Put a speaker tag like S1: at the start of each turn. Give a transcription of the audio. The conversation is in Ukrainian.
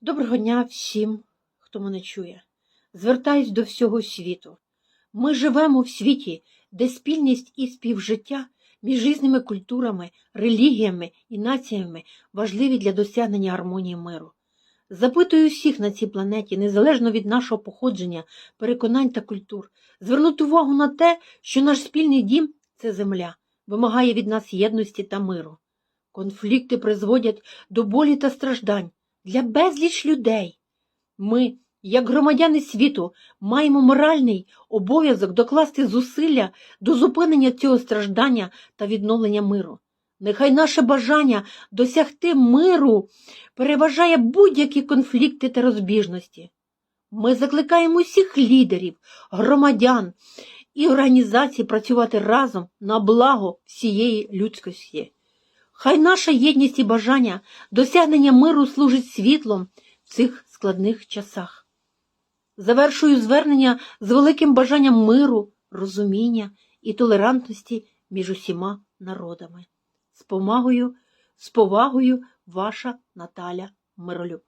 S1: Доброго дня всім, хто мене чує. Звертаюсь до всього світу. Ми живемо в світі, де спільність і співжиття між різними культурами, релігіями і націями важливі для досягнення гармонії миру. Запитую всіх на цій планеті, незалежно від нашого походження, переконань та культур, звернути увагу на те, що наш спільний дім це земля, вимагає від нас єдності та миру. Конфлікти призводять до болі та страждань для безліч людей. Ми, як громадяни світу, маємо моральний обов'язок докласти зусилля до зупинення цього страждання та відновлення миру. Нехай наше бажання досягти миру переважає будь-які конфлікти та розбіжності. Ми закликаємо усіх лідерів, громадян і організацій працювати разом на благо всієї людськості. Хай наша єдність і бажання досягнення миру служить світлом в цих складних часах. Завершую звернення з великим бажанням миру, розуміння і толерантності між усіма народами. З помагою, з повагою, ваша Наталя Миролюб.